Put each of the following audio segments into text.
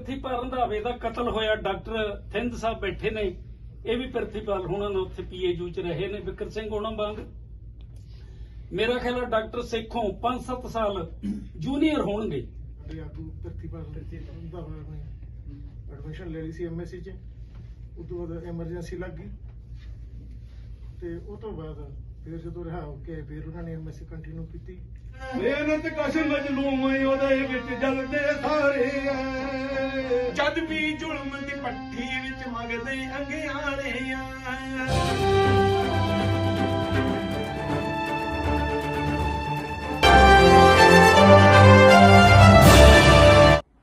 ਪ੍ਰਿਥੀਪਾਲ ਰੰਧਾਵੇ ਦਾ ਕਤਲ ਹੋਇਆ ਡਾਕਟਰ ਥਿੰਦ ਸਾਹਿਬ ਬੈਠੇ ਨੇ। ਇਹ ਵੀ ਪ੍ਰਿਥੀਪਾਲ ਹੁਣਾਂ ਨਾਲ ਉੱਥੇ ਪੀਏਯੂ ਚ ਰਹੇ ਨੇ। ਵਿਕਰ ਸਿੰਘ ਹੁਣਾਂ ਵਾਂਗ ਮੇਰਾ ਖਿਆਲ ਹੈ ਡਾਕਟਰ ਸੇਖੋਂ 5-7 ਸਾਲ ਜੂਨੀਅਰ ਹੋਣਗੇ। ਐਡਮਿਸ਼ਨ ਲੈ ਲਈ ਸੀ ਐਮਐਸਸੀ ਚ। ਉਸ ਤੋਂ ਬਾਅਦ ਐਮਰਜੈਂਸੀ ਲੱਗ ਗਈ। ਤੇ ਉਹ ਤੋਂ ਬਾਅਦ ਫਿਰ ਜਦੋਂ ਰਿਹਾ ਹੋ ਕੇ ਫਿਰ ਉਹਨਾਂ ਨੇ ਐਮਐਸਸੀ ਕੰਟੀਨਿਊ ਕੀਤੀ। ਮਿਹਨਤ ਕਸ਼ ਮਜਲੂਮ ਉਹਦੇ ਵਿੱਚ ਜਲਦੇ ਸਾਰੇ ਐ। ਜਦ ਵੀ ਜ਼ੁਲਮ ਦੀ ਪੱਠੀ ਵਿੱਚ ਮੰਗਦੇ ਅੰਗਿਆੜੇ ਆ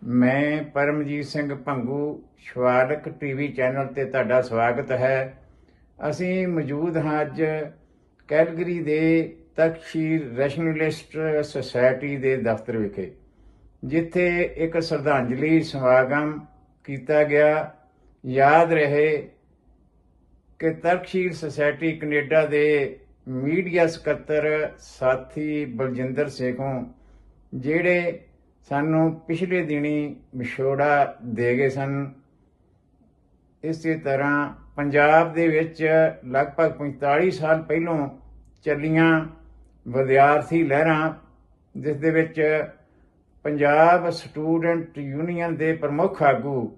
ਮੈਂ ਪਰਮਜੀਤ ਸਿੰਘ ਭੰਗੂ, ਸ਼ਵਾਦਕ ਟੀਵੀ ਚੈਨਲ ਤੇ ਤੁਹਾਡਾ ਸਵਾਗਤ ਹੈ। ਅਸੀਂ ਮੌਜੂਦ ਹਾਂ ਅੱਜ ਕੈਲਗਰੀ ਦੇ ਤਕਸ਼ੀਰ ਰੈਸ਼ਨਲਿਸਟ ਸੁਸਾਇਟੀ ਦੇ ਦਫ਼ਤਰ ਵਿਖੇ, ਜਿੱਥੇ ਇੱਕ ਸ਼ਰਧਾਂਜਲੀ ਸਮਾਗਮ ਕੀਤਾ ਗਿਆ। ਯਾਦ ਰਹੇ ਕਿ ਤਰਕਸ਼ੀਲ ਸੁਸਾਇਟੀ ਕੈਨੇਡਾ ਦੇ ਮੀਡੀਆ ਸਕੱਤਰ ਸਾਥੀ ਬਲਜਿੰਦਰ ਸੇਖੋਂ, ਜਿਹੜੇ ਸਾਨੂੰ ਪਿਛਲੇ ਦਿਨੀ ਵਿਛੋੜਾ ਦੇ ਗਏ ਸਨ। ਇਸੇ ਤਰ੍ਹਾਂ ਪੰਜਾਬ ਦੇ ਵਿੱਚ ਲਗਭਗ 45 ਸਾਲ ਪਹਿਲੋਂ ਚੱਲੀਆਂ ਵਿਦਿਆਰਥੀ ਲਹਿਰਾਂ, ਜਿਸ ਦੇ ਵਿੱਚ ਪੰਜਾਬ ਸਟੂਡੈਂਟ ਯੂਨੀਅਨ ਦੇ ਪ੍ਰਮੁੱਖ ਆਗੂ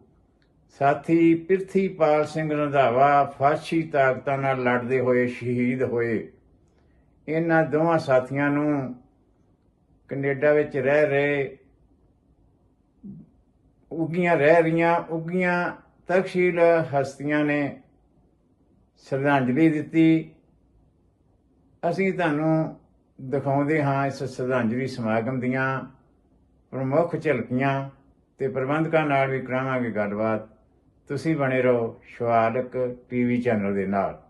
ਸਾਥੀ ਪ੍ਰਿਥੀਪਾਲ ਸਿੰਘ ਰੰਧਾਵਾ ਫਾਸ਼ੀ ਤਾਕਤਾਂ ਨਾਲ ਲੜਦੇ ਹੋਏ ਸ਼ਹੀਦ ਹੋਏ। ਇਹਨਾਂ ਦੋਵਾਂ ਸਾਥੀਆਂ ਨੂੰ ਕੈਨੇਡਾ ਵਿੱਚ ਰਹਿ ਰਹੇ, ਉੱਗੀਆਂ ਰਹਿ ਰਹੀਆਂ, ਉੱਗੀਆਂ ਤਕਸ਼ੀਲ ਹਸਤੀਆਂ ਨੇ ਸ਼ਰਧਾਂਜਲੀ ਦਿੱਤੀ। ਅਸੀਂ ਤੁਹਾਨੂੰ ਦਿਖਾਉਂਦੇ ਹਾਂ ਇਸ ਸ਼ਰਧਾਂਜਲੀ ਸਮਾਗਮ ਦੀਆਂ ਪ੍ਰਮੁੱਖ ਝਲਕੀਆਂ ਤੇ ਪ੍ਰਬੰਧਕਾਂ ਨਾਲ ਵੀ ਕਰਾਵਾਂਗੇ ਗੱਲਬਾਤ। ਤੁਸੀਂ ਬਣੇ ਰਹੋ ਸ਼ਵਾਦਕ ਟੀਵੀ ਚੈਨਲ ਦੇ ਨਾਲ।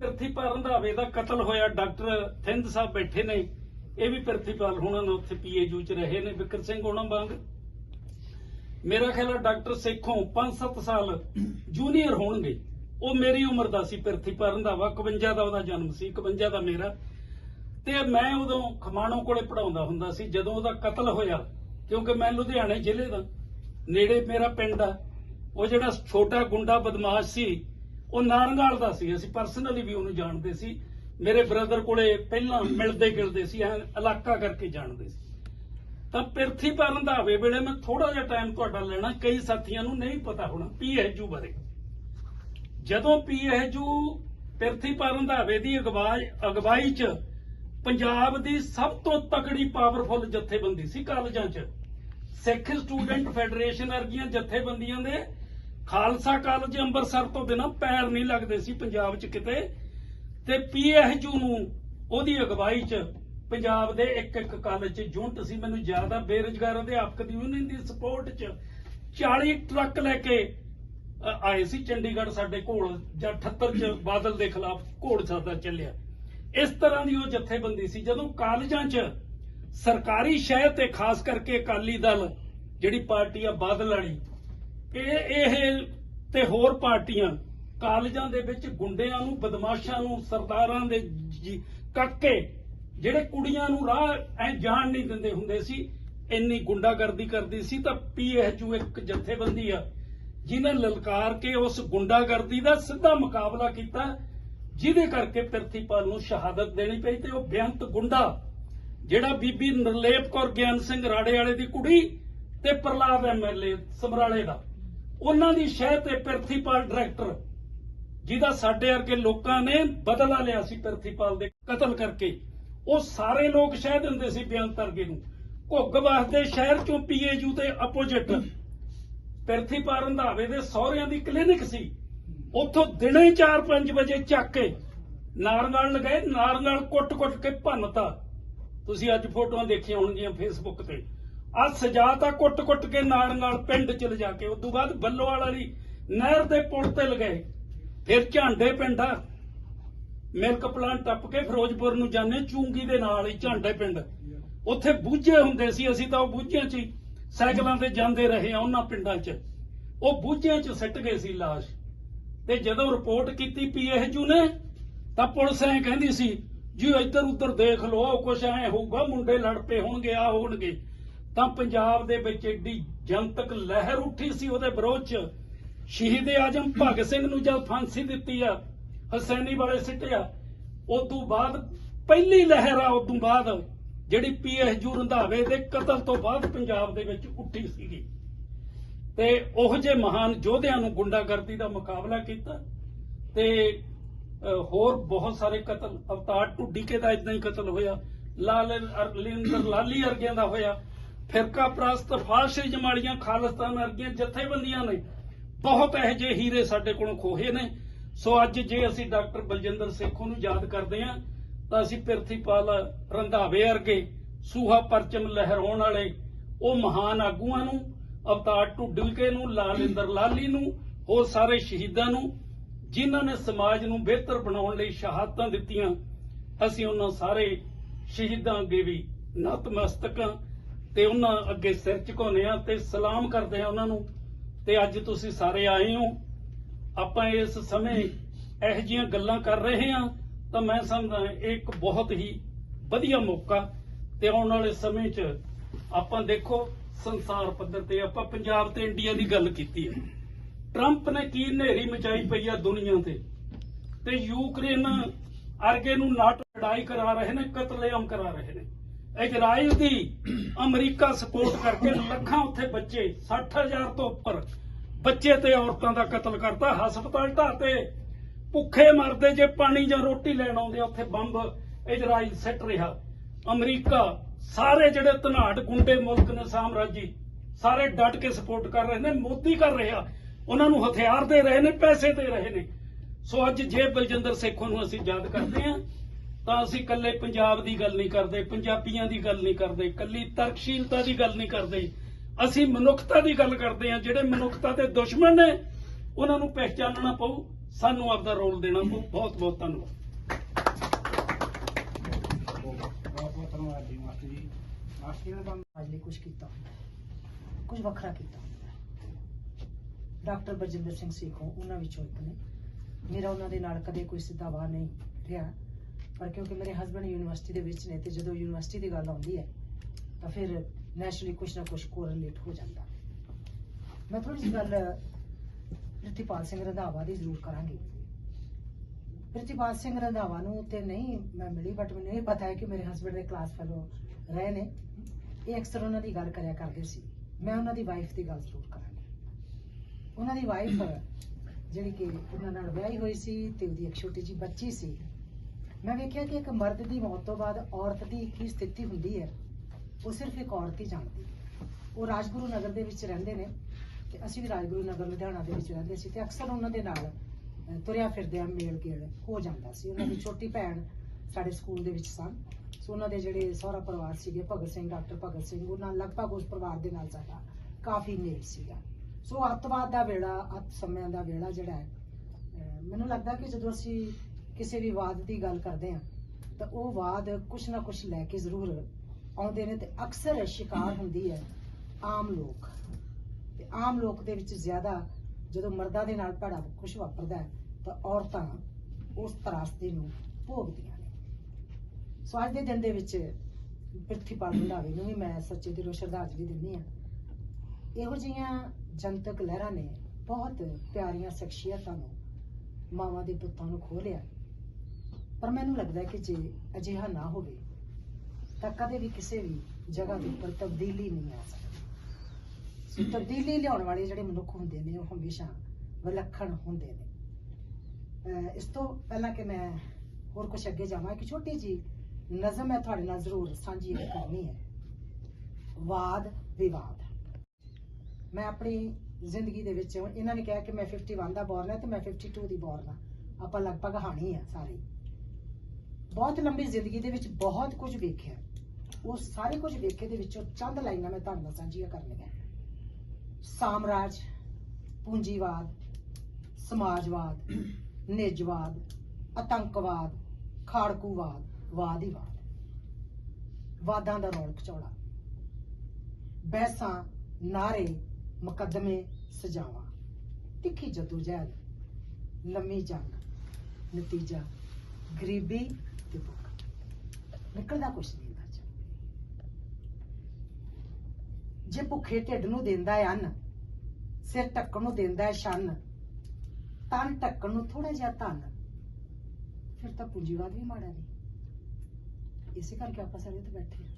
ਪ੍ਰਿਥੀਪਾਲ ਰੰਧਾਵੇ ਦਾ ਕਤਲ ਹੋਇਆ ਡਾਕਟਰ ਥਿੰਦ ਸਾਹਿਬ ਬੈਠੇ ਨੇ। ਇਹ ਵੀ ਪ੍ਰਿਥੀਪਾਲ ਹੁਣਾਂ ਨਾਲ ਉੱਥੇ ਪੀਏਯੂ ਚ ਰਹੇ ਨੇ, ਵਿਕਰ ਸਿੰਘ ਹੁਣਾਂ ਵਾਂਗ ਮੇਰਾ ਖਿਆਲ ਹੈ ਡਾਕਟਰ ਸੇਖੋਂ 5-7 ਸਾਲ ਜੂਨੀਅਰ ਹੋਣਗੇ। ਉਹ ਮੇਰੀ ਉਮਰ ਦਾ ਸੀ ਪ੍ਰਿਥੀਪਾਲ ਰੰਧਾਵਾ 51 ਦਾ ਉਹਦਾ ਜਨਮ ਸੀ 51 ਦਾ ਮੇਰਾ। ਤੇ ਮੈਂ ਉਦੋਂ ਖਮਾਣੋ ਕੋਲੇ ਪੜਾਉਂਦਾ ਹੁੰਦਾ ਸੀ, ਜਦੋਂ ਉਹਦਾ ਕਤਲ ਹੋਇਆ, ਕਿਉਂਕਿ ਮੈਂ ਲੁਧਿਆਣੇ ਜ਼ਿਲ੍ਹੇ ਦਾ, ਨੇੜੇ ਮੇਰਾ ਪਿੰਡ ਆ। ਉਹ ਜਿਹੜਾ ਛੋਟਾ ਗੁੰਡਾ ਬਦਮਾਸ਼ ਸੀ, ਉਹ ਨਾਰੰਗਾਲ ਦਾ ਸੀ। ਅਸੀਂ ਪਰਸਨਲੀ ਵੀ ਉਹਨੂੰ ਜਾਣਦੇ ਸੀ। ਮੇਰੇ ਬ੍ਰਦਰ ਕੋਲੇ ਪਹਿਲਾਂ ਮਿਲਦੇ ਗਿਲਦੇ ਸੀ ਐਂ ਇਲਾਕਾ ਕਰਕੇ ਜਾਣਦੇ ਸੀ। ਤਾਂ ਪ੍ਰਿਥੀਪਾਲ ਰੰਧਾਵੇ ਵੇਲੇ ਮੈਂ ਥੋੜਾ ਜਿਹਾ ਟਾਈਮ ਤੁਹਾਡਾ ਲੈਣਾ, ਕਈ ਸਾਥੀਆਂ ਨੂੰ ਨਹੀਂ ਪਤਾ ਹੋਣਾ ਪੀਐਚਯੂ ਬਾਰੇ। ਜਦੋਂ ਪੀਐਚਯੂ ਪ੍ਰਿਥੀਪਾਲ ਰੰਧਾਵੇ ਦੀ ਅਗਵਾਈ 'ਚ ਪੰਜਾਬ ਦੀ ਸਭ ਤੋਂ ਤਕੜੀ ਪਾਵਰਫੁਲ ਜਥੇਬੰਦੀ ਸੀ ਕਾਲਜਾਂ 'ਚ। ਸਿੱਖ ਸਟੂਡੈਂਟ ਫੈਡਰੇਸ਼ਨ ਵਰਗੀਆਂ ਜਥੇਬੰਦੀਆਂ ਦੇ ਖਾਲਸਾ ਕਾਲਜ ਅੰਮ੍ਰਿਤਸਰ ਤੋਂ ਬਿਨਾਂ ਪੈਰ ਨਹੀਂ ਲੱਗਦੇ ਸੀ ਪੰਜਾਬ 'ਚ ਕਿਤੇ। ਤੇ ਪੀਐਚਯੂ ਨੂੰ ਉਹਦੀ ਅਗਵਾਈ 'ਚ ਪੰਜਾਬ ਦੇ ਇੱਕ ਇੱਕ ਕਾਲਜ 'ਚ ਜੁੰਟ ਸੀ। ਮੈਨੂੰ ਜ਼ਿਆਦਾ ਬੇਰੁਜ਼ਗਾਰ ਅਧਿਆਪਕ ਦੀ ਯੂਨੀਅਨ ਦੀ ਸਪੋਰਟ 'ਚ 40 ਟਰੱਕ ਲੈ ਕੇ ਆਏ ਸੀ ਚੰਡੀਗੜ੍ਹ ਸਾਡੇ ਘੋਲ ਜਾਂ 78 'ਚ ਬਾਦਲ ਦੇ ਖਿਲਾਫ ਘੋੜ ਸਾਦਾ ਚੱਲਿਆ। ਇਸ ਤਰ੍ਹਾਂ ਦੀ ਉਹ ਜਥੇਬੰਦੀ ਸੀ। ਜਦੋਂ ਕਾਲਜਾਂ 'ਚ ਸਰਕਾਰੀ ਸ਼ਹਿਰ ਤੇ ਖਾਸ ਕਰਕੇ ਅਕਾਲੀ ਦਲ ਜਿਹੜੀ ਪਾਰਟੀ ਆ ਬਾਦਲ ਵਾਲੀ, ਇਹ ਇਹ ਤੇ ਹੋਰ ਪਾਰਟੀਆਂ ਕਾਲਜਾਂ ਦੇ ਵਿੱਚ ਗੁੰਡਿਆਂ ਨੂੰ, ਬਦਮਾਸ਼ਾਂ ਨੂੰ, ਸਰਦਾਰਾਂ ਦੇ ਜੀ- ਜਿਹੜੇ ਕੁੜੀਆਂ ਨੂੰ ਰਾਹ ਐ ਜਾਣ ਨਹੀਂ ਦਿੰਦੇ ਹੁੰਦੇ ਸੀ, ਇੰਨੀ ਗੁੰਡਾਗਰਦੀ ਕਰਦੀ ਸੀ ਤਾਂ ਪੀਐਚਯੂ ਇੱਕ ਜਥੇਬੰਦੀ ਆ ਜਿਨੇ ਲਲਕਾਰ ਕੇ ਉਸ ਗੁੰਡਾਗਰਦੀ ਦਾ ਸਿੱਧਾ ਮੁਕਾਬਲਾ ਕੀਤਾ, ਜਿਹਦੇ ਕਰਕੇ ਪ੍ਰਿਥੀਪਾਲ ਨੂੰ ਸ਼ਹਾਦਤ ਦੇਣੀ ਪਈ ਤੇ ਉਹ ਬੇਅੰਤ ਗੁੰਡਾ, ਜਿਹੜਾ ਬੀਬੀ ਨਰਲੇਪ ਕੌਰ ਗਿਆਨ ਸਿੰਘ ਰਾੜੇ ਵਾਲੇ ਦੀ ਕੁੜੀ ਤੇ ਪ੍ਰਲਾਦ ਐਮਐਲਏ ਸਮਰਾਲੇ ਦਾ। ਉਹਨਾਂ ਦੀ ਸ਼ਹਿ ਤੇ ਪ੍ਰਿਥੀਪਾਲ ਡਾਇਰੈਕਟਰ ਜਿਹਦਾ ਸਾਡੇ ਵਰਗੇ ਲੋਕਾਂ ਨੇ ਬਦਲਾ ਲਿਆ ਸੀ ਪ੍ਰਿਥੀਪਾਲ ਦੇ ਕਤਲ ਕਰਕੇ, ਉਹ ਸਾਰੇ ਲੋਕ ਸ਼ਹਿ ਦਿੰਦੇ ਸੀ ਬੇਅੰਤ ਵਰਗੇ ਨੂੰ। ਘੁੱਗ ਵਾਸਤੇ ਸ਼ਹਿਰ ਚੋਂ ਪੀਏਯੂ ਦੇ ਆਪੋਜੀਟ ਪ੍ਰਿਥੀਪਾਲ ਰੰਧਾਵੇ ਦੇ ਸਹੁਰਿਆਂ ਦੀ ਕਲੀਨਿਕ ਸੀ। ਉੱਥੋਂ ਦਿਨੇ 4-5 ਵਜੇ ਚੱਕ ਕੇ ਨਾਰ ਨਾਲ ਲਗਾਏ ਨਾਰ ਨਾਲ ਕੁੱਟ-ਕੁੱਟ ਕੇ ਭੰਨਤਾ। ਤੁਸੀਂ ਅੱਜ ਫੋਟੋਆਂ ਦੇਖੀਆਂ ਹੋਣਗੀਆਂ ਫੇਸਬੁੱਕ ਤੇ। ਆ ਸਜਾਤਾ ਕੁੱਟ-ਕੁੱਟ ਕੇ ਨਾਰ ਨਾਲ ਪਿੰਡ ਚ ਲਿਜਾ ਕੇ ਉਸ ਤੋਂ ਬਾਅਦ ਬੱਲੋਵਾਲ ਵਾਲੀ ਨਹਿਰ ਦੇ ਪੁਲ ਤੇ ਲਗਾਏ। ਫਿਰ ਝਾਂਡੇ ਪਿੰਡ ਆ। ਮਿਲਕ ਪਲਾਂਟ ਟੱਪ ਕੇ ਫਿਰੋਜ਼ਪੁਰ ਨੂੰ ਜਾਂਦੇ, ਚੂੰਗੀ ਦੇ ਨਾਲ ਹੀ ਝਾਂਡੇ ਪਿੰਡ। ਉੱਥੇ ਬੂਝੇ ਹੁੰਦੇ ਸੀ, ਅਸੀਂ ਤਾਂ ਉਹ ਬੂਝਿਆਂ 'ਚ ਹੀ ਸਾਈਕਲਾਂ ਤੇ ਜਾਂਦੇ ਰਹੇ ਆ ਉਹਨਾਂ ਪਿੰਡਾਂ 'ਚ। ਉਹ ਬੂਝਿਆਂ 'ਚ ਸਿੱਟ ਗਏ ਸੀ ਲਾਸ਼। ਤੇ ਜਦੋਂ ਰਿਪੋਰਟ ਕੀਤੀ ਪੀਐਚਯੂ ਨੇ, ਤਾਂ ਪੁਲਿਸ ਐ ਕਹਿੰਦੀ ਸੀ, ਜੀ ਇੱਧਰ ਉੱਧਰ ਦੇਖ ਲਓ, ਕੁਛ ਐ ਹੋਊਗਾ, ਮੁੰਡੇ ਲੜ ਪਏ ਹੋਣਗੇ ਆ ਹੋਣਗੇ। ਤਾਂ ਪੰਜਾਬ ਦੇ ਵਿੱਚ ਏਡੀ ਜਨਤਕ ਲਹਿਰ ਉੱਠੀ ਸੀ ਉਹਦੇ ਵਿਰੋਧ 'ਚ। ਸ਼ਹੀਦ ਆਜਮ ਭਗਤ ਸਿੰਘ ਨੂੰ ਜਦ ਫਾਂਸੀ ਦਿੱਤੀ ਆ, ਹਸੈਨੀ ਵਾਲੇ ਸਿੱਟਿਆ ਉਸ ਤੋਂ ਬਾਅਦ ਪਹਿਲੀ ਲਹਿਰ ਆ ਉਸ ਤੋਂ ਬਾਅਦ ਜਿਹੜੀ ਪੀਐਚਯੂ ਰੰਧਾਵੇ ਦੇ ਕਤਲ ਤੋਂ ਬਾਅਦ ਪੰਜਾਬ ਦੇ ਵਿੱਚ ਉੱਠੀ ਸੀਗੀ। ਤੇ ਉਹ ਜੇ ਮਹਾਨ ਯੋਧਿਆਂ ਨੂੰ ਗੁੰਡਾਗਰਦੀ ਦਾ ਮੁਕਾਬਲਾ ਕੀਤਾ ਤੇ ਹੋਰ ਬਹੁਤ ਸਾਰੇ ਕਤਲ, ਅਵਤਾਰ ਢੁੱਡੀਕੇ ਦਾ ਇਦਾਂ ਹੀ ਕਤਲ ਹੋਇਆ, ਲਾਲ ਅਰਲਿੰਦਰ ਲਾਲੀ ਅਰਗਿਆਂ ਦਾ ਹੋਇਆ, ਫਿਰਕਾ ਪ੍ਰਸਤ ਫਾਸ਼ਿਜ਼ਮ ਵਾਲੀਆਂ ਖਾਲਿਸਤਾਨ ਅਰਗੀਆਂ ਜਥੇਬੰਦੀਆਂ ਨੇ ਬਹੁਤ ਇਹੋ ਜਿਹੇ ਹੀਰੇ ਸਾਡੇ ਕੋਲੋਂ ਖੋਹੇ ਨੇ। ਸੋ ਅੱਜ ਜੇ ਅਸੀਂ ਡਾਕਟਰ ਬਲਜਿੰਦਰ ਸੇਖੋਂ ਨੂੰ ਯਾਦ ਕਰਦੇ ਹਾਂ, ਤਾਂ ਅਸੀਂ ਪਿਰਥੀਪਾਲ ਰੰਧਾਵੇ ਵਰਗੇ ਸੂਹਾ ਪਰਚਮ ਲਹਿਰਾਉਣ ਵਾਲੇ ਉਹ ਮਹਾਨ ਆਗੂਆਂ ਨੂੰ, ਅਵਤਾਰ ਢੁੱਡੀਕੇ ਨੂੰ, ਲਾਲਿੰਦਰ ਲਾਲੀ ਨੂੰ, ਹੋਰ ਸਾਰੇ ਸ਼ਹੀਦਾਂ ਨੂੰ, ਜਿਨ੍ਹਾਂ ਨੇ ਸਮਾਜ ਨੂੰ ਬਿਹਤਰ ਬਣਾਉਣ ਲਈ ਸ਼ਹਾਦਤਾਂ ਦਿੱਤੀਆਂ, ਅਸੀਂ ਉਹਨਾਂ ਸਾਰੇ ਸ਼ਹੀਦਾਂ ਅੱਗੇ ਵੀ ਨਤਮਸਤਕ ਹਾਂ ਤੇ ਉਹਨਾਂ ਅੱਗੇ ਸਿਰ ਝੁਕਾਉਂਦੇ ਹਾਂ ਤੇ ਸਲਾਮ ਕਰਦੇ ਹਾਂ ਉਹਨਾਂ ਨੂੰ। ਤੇ ਅੱਜ ਤੁਸੀਂ ਸਾਰੇ ਆਏ ਹੋ। ਆਪਾਂ ਇਸ ਸਮੇਂ ਇਹ ਜਿਹੀਆਂ ਗੱਲਾਂ ਕਰ ਰਹੇ ਹਾਂ ਤਾਂ ਮੈਂ ਸਮਝਦਾ ਇਹ ਇੱਕ ਬਹੁਤ ਹੀ ਵਧੀਆ ਮੌਕਾ ਤੇ ਆਉਣ ਵਾਲੇ ਸਮੇਂ 'ਚ ਆਪਾਂ ਦੇਖੋ ਸੰਸਾਰ ਪੱਧਰ ਤੇ ਆਪਾਂ ਪੰਜਾਬ ਤੇ ਇੰਡੀਆ ਦੀ ਗੱਲ ਕੀਤੀ ਹੈ। ਟਰੰਪ ਨੇ ਕੀ ਹਨੇਰੀ ਮਚਾਈ ਪਈ ਆ ਦੁਨੀਆ ਤੇ ਤੇ ਯੂਕਰੇਨ ਅਰਗੇ ਨੂੰ ਨਾਟ ਲੜਾਈ ਕਰਾ ਰਹੇ ਨੇ, ਕਤਲੇਆਮ ਕਰਾ ਰਹੇ ਨੇ। ਇਜ਼ਰਾਈਲ ਦੀ ਅਮਰੀਕਾ ਸਪੋਰਟ ਕਰਕੇ ਲੱਖਾਂ ਉੱਥੇ ਬੱਚੇ 60000 ਤੋਂ ਉੱਪਰ ਬੱਚੇ ਤੇ ਔਰਤਾਂ ਦਾ ਕਤਲ ਕਰਤਾ, ਹਸਪਤਾਲ ਢਾਤੇ ਭੁੱਖੇ ਮਰਦੇ ਜੇ ਪਾਣੀ ਜਾਂ ਰੋਟੀ ਲੈਣ ਆਉਂਦੇ ਉੱਥੇ ਬੰਬ ਇਜ਼ਰਾਈਲ ਸਿੱਟ ਰਿਹਾ। ਅਮਰੀਕਾ ਸਾਰੇ ਜਿਹੜੇ ਧਨਾੜ ਗੁੰਡੇ ਮੁਲਕ ਨੇ, ਸਾਮਰਾਜੀ, ਸਾਰੇ ਡਟ ਕੇ ਸਪੋਰਟ ਕਰ ਰਹੇ ਨੇ, ਮੋਦੀ ਕਰ ਰਿਹਾ। ਉਹਨਾਂ ਨੂੰ ਹਥਿਆਰ ਦੇ ਰਹੇ ਨੇ, ਪੈਸੇ ਦੇ ਰਹੇ ਨੇ। ਸੋ ਅੱਜ ਜੇ ਬਲਜਿੰਦਰ ਸੇਖੋਂ ਨੂੰ ਅਸੀਂ ਯਾਦ ਕਰਦੇ ਹਾਂ। ਤਾਂ ਅਸੀਂ ਇਕੱਲੇ ਪੰਜਾਬ ਦੀ ਗੱਲ ਨਹੀਂ ਕਰਦੇ, ਪੰਜਾਬੀਆਂ ਦੀ ਗੱਲ ਨਹੀਂ ਕਰਦੇ, ਇਕੱਲੀ ਤਰਕਸ਼ੀਲਤਾ ਦੀ ਗੱਲ ਨਹੀਂ ਕਰਦੇ। ਅਸੀਂ ਮਨੁੱਖਤਾ ਦੀ ਗੱਲ ਕਰਦੇ ਹਾਂ, ਜਿਹੜੇ ਮਨੁੱਖਤਾ ਦੇ ਦੁਸ਼ਮਣ ਨੇ, ਉਹਨਾਂ ਨੂੰ ਪਹਿਚਾਨਣਾ ਪਊ, ਸਾਨੂੰ ਆਪਦਾ ਰੋਲ ਦੇਣਾ ਪਊ। ਬਹੁਤ ਬਹੁਤ ਧੰਨਵਾਦ। ਅੱਜ ਕੁਝ ਕੀਤਾ ਕੁਝ ਵੱਖਰਾ ਕੀਤਾ ਡਾਕਟਰ ਬਰਜਿੰਦਰ ਸਿੰਘ ਸੇਖੋਂ, ਉਹਨਾਂ ਵਿੱਚੋਂ ਇੱਕ ਨੇ। ਮੇਰਾ ਉਹਨਾਂ ਦੇ ਨਾਲ ਕਦੇ ਕੋਈ ਸਿੱਧਾ ਵਾਹ ਨਹੀਂ ਰਿਹਾ। ਪਰ ਕਿਉਂਕਿ ਮੇਰੇ ਹਸਬੰਡ ਯੂਨੀਵਰਸਿਟੀ ਦੇ ਵਿੱਚ ਨੇ ਤੇ ਜਦੋਂ ਯੂਨੀਵਰਸਿਟੀ ਦੀ ਗੱਲ ਆਉਂਦੀ ਹੈ, ਤਾਂ ਫਿਰ ਨੈਚੁਰਲੀ ਕੁਛ ਨਾ ਕੁਝ ਕੋਰਿਲੇਟ ਹੋ ਜਾਂਦਾ। ਮੈਂ ਥੋੜੀ ਜਿਹੀ ਗੱਲ, ਪ੍ਰਿਤੀਪਾਲ ਸਿੰਘ ਰੰਧਾਵਾ ਦੀ ਜ਼ਰੂਰ ਕਰਾਂਗੀ। ਪ੍ਰਿਤੀਪਾਲ ਸਿੰਘ ਰੰਧਾਵਾ ਨੂੰ ਤੇ ਨਹੀਂ ਮੈਂ ਮਿਲੀ ਬਟ ਮੈਨੂੰ ਇਹ ਪਤਾ ਹੈ ਕਿ ਮੇਰੇ ਹਸਬੰਡ ਦੇ ਕਲਾਸ ਫੈਲੋ ਰਹੇ ਨੇ। ਇਹ ਅਕਸਰ ਉਹਨਾਂ ਦੀ ਗੱਲ ਕਰਿਆ ਕਰਦੇ ਸੀ। ਮੈਂ ਉਹਨਾਂ ਦੀ ਵਾਈਫ ਦੀ ਗੱਲ ਜ਼ਰੂਰ ਕਰਾਂਗੀ। ਉਹਨਾਂ ਦੀ ਵਾਈਫ ਜਿਹੜੀ ਕਿ ਉਹਨਾਂ ਨਾਲ ਵਿਆਹੀ ਹੋਈ ਸੀ ਤੇ ਉਹਦੀ ਇੱਕ ਛੋਟੀ ਜਿਹੀ ਬੱਚੀ ਸੀ। ਮੈਂ ਵੇਖਿਆ ਕਿ ਇੱਕ ਮਰਦ ਦੀ ਮੌਤ ਤੋਂ ਬਾਅਦ ਔਰਤ ਦੀ ਕੀ ਸਥਿਤੀ ਹੁੰਦੀ ਹੈ। ਉਹ ਸਿਰਫ ਇੱਕ ਔਰਤ ਹੀ ਜਾਣਦੀ ਹੈ। ਉਹ ਰਾਜਗੁਰੂ ਨਗਰ ਦੇ ਵਿੱਚ ਰਹਿੰਦੇ ਨੇ ਤੇ ਅਸੀਂ ਵੀ ਰਾਜਗੁਰੂ ਨਗਰ ਲੁਧਿਆਣਾ ਦੇ ਵਿੱਚ ਰਹਿੰਦੇ ਸੀ ਤੇ ਅਕਸਰ ਉਹਨਾਂ ਦੇ ਨਾਲ ਤੁਰਿਆ ਫਿਰਦਿਆਂ ਮੇਲ ਗੇੜ ਹੋ ਜਾਂਦਾ ਸੀ। ਉਹਨਾਂ ਦੀ ਛੋਟੀ ਭੈਣ ਸਾਡੇ ਸਕੂਲ ਦੇ ਵਿੱਚ ਸਨ। ਸੋ ਉਹਨਾਂ ਦੇ ਜਿਹੜੇ ਸਹੁਰਾ ਪਰਿਵਾਰ ਸੀਗੇ, ਭਗਤ ਸਿੰਘ, ਡਾਕਟਰ ਭਗਤ ਸਿੰਘ, ਉਹਨਾਂ ਲਗਭਗ ਉਸ ਪਰਿਵਾਰ ਦੇ ਨਾਲ ਸਾਡਾ ਕਾਫੀ ਮੇਲ ਸੀਗਾ। ਸੋ ਅੱਤਵਾਦ ਦਾ ਵੇੜਾ ਅੱਤ ਸਮਿਆਂ ਦਾ ਵੇੜਾ ਜਿਹੜਾ ਹੈ ਮੈਨੂੰ ਲੱਗਦਾ ਕਿ ਜਦੋਂ ਅਸੀਂ ਕਿਸੇ ਵੀ ਵਾਦ ਦੀ ਗੱਲ ਕਰਦੇ ਹਾਂ, ਤਾਂ ਉਹ ਵਾਦ ਕੁਛ ਨਾ ਕੁਛ ਲੈ ਕੇ ਜ਼ਰੂਰ ਆਉਂਦੇ ਨੇ ਤੇ ਅਕਸਰ ਸ਼ਿਕਾਰ ਹੁੰਦੀ ਹੈ ਆਮ ਲੋਕ। ਤੇ ਆਮ ਲੋਕ ਦੇ ਵਿੱਚ ਜ਼ਿਆਦਾ ਜਦੋਂ ਮਰਦਾਂ ਦੇ ਨਾਲ ਭੜਾ ਕੁਛ ਵਾਪਰਦਾ ਹੈ, ਤਾਂ ਔਰਤਾਂ ਉਸ ਤਰਾਸਦੀ ਨੂੰ ਭੋਗਦੀਆਂ ਨੇ। ਸੋ ਅੱਜ ਦੇ ਦਿਨ ਦੇ ਵਿੱਚ ਪ੍ਰਿਥੀਪਾਲ ਰੰਧਾਵੇ ਨੂੰ ਵੀ ਮੈਂ ਸੱਚੇ ਦਿਲੋਂ ਸ਼ਰਧਾਂਜਲੀ ਦਿੰਦੀ ਹਾਂ। ਇਹੋ ਜਿਹੀਆਂ ਜਨਤਕ ਲਹਿਰਾਂ ਨੇ ਬਹੁਤ ਪਿਆਰੀਆਂ ਸ਼ਖਸੀਅਤਾਂ ਨੂੰ, ਮਾਵਾਂ ਦੇ ਪੁੱਤਾਂ ਨੂੰ ਖੋਹ ਲਿਆ। ਪਰ ਮੈਨੂੰ ਲੱਗਦਾ ਕਿ ਜੇ ਅਜਿਹਾ ਨਾ ਹੋਵੇ, ਤਾਂ ਕਦੇ ਵੀ ਕਿਸੇ ਵੀ ਜਗ੍ਹਾ ਦੇ ਉੱਪਰ ਤਬਦੀਲੀ ਨਹੀਂ ਆ ਸਕਦੀ। ਸੋ ਤਬਦੀਲੀ ਲਿਆਉਣ ਵਾਲੇ ਜਿਹੜੇ ਮਨੁੱਖ ਹੁੰਦੇ ਨੇ, ਉਹ ਹਮੇਸ਼ਾ ਵਿਲੱਖਣ ਹੁੰਦੇ ਨੇ। ਇਸ ਤੋਂ ਪਹਿਲਾਂ ਕਿ ਮੈਂ ਹੋਰ ਕੁਝ ਅੱਗੇ ਜਾਵਾਂ, ਇੱਕ ਛੋਟੀ ਜੀ ਨਜ਼ਮ ਮੈਂ ਤੁਹਾਡੇ ਨਾਲ ਜ਼ਰੂਰ ਸਾਂਝੀ ਕਰਨੀ ਹੈ। ਵਾਦ, ਵਿਵਾਦ। ਮੈਂ ਆਪਣੀ ਜ਼ਿੰਦਗੀ ਦੇ ਵਿੱਚ, ਇਹਨਾਂ ਨੇ ਕਿਹਾ ਕਿ ਮੈਂ 51 ਦਾ ਬੋਰਨ ਹੈ ਤੇ ਮੈਂ 52 ਦੀ ਬੋਰਨ ਆ ਆਪਾਂ ਲਗਭਗ ਹਾਣੀ ਆ ਸਾਰੇ। ਬਹੁਤ ਲੰਬੀ ਜ਼ਿੰਦਗੀ ਦੇ ਵਿੱਚ ਬਹੁਤ ਕੁਝ ਵੇਖਿਆ ਉਹ ਸਾਰੇ ਕੁਝ ਵੇਖੇ ਦੇ ਵਿੱਚੋਂ ਚੰਦ ਲਾਈਨਾਂ ਮੈਂ ਤੁਹਾਨੂੰ ਸਾਂਝੀਆਂ ਕਰਨੀਆਂ ਸਾਮਰਾਜ, ਪੂੰਜੀਵਾਦ, ਸਮਾਜਵਾਦ ਨਿਜਵਾਦ ਆਤੰਕਵਾਦ, ਖਾੜਕੂਵਾਦ, ਵਾਦ ਹੀ ਵਾਦ। ਵਾਦਾਂ ਦਾ ਰੌਲ ਚੌੜਾ। ਬਹਿਸਾਂ, ਨਾਰੇ, ਮੁਕੱਦਮੇ, ਸਜਾਵਾਂ। ਤਿੱਖੀ ਜਦੋਜਹਿਦ ਲੰਮੀ ਜੰਗ, ਨਤੀਜਾ, ਗਰੀਬੀ ਤੇ ਭੁੱਖ ਨਿਕਲਦਾ ਕੁਛ ਨਹੀਂ ਇਹਦਾ ਜੇ। ਭੁੱਖੇ ਢਿੱਡ ਨੂੰ ਦਿੰਦਾ ਹੈ ਅੰਨ, ਸਿਰ ਢੱਕਣ ਨੂੰ ਦਿੰਦਾ ਹੈ ਛੰਨ, ਤਨ ਢੱਕਣ ਨੂੰ ਥੋੜਾ ਜਿਹਾ ਧਨ, ਫਿਰ ਤਾਂ ਪੂੰਜੀਵਾਦ ਵੀ ਮਾੜਾ ਨਹੀਂ। ਇਸੇ ਕਰਕੇ ਆਪਾਂ ਸਾਰੇ ਇੱਥੇ ਬੈਠੇ ਹਾਂ।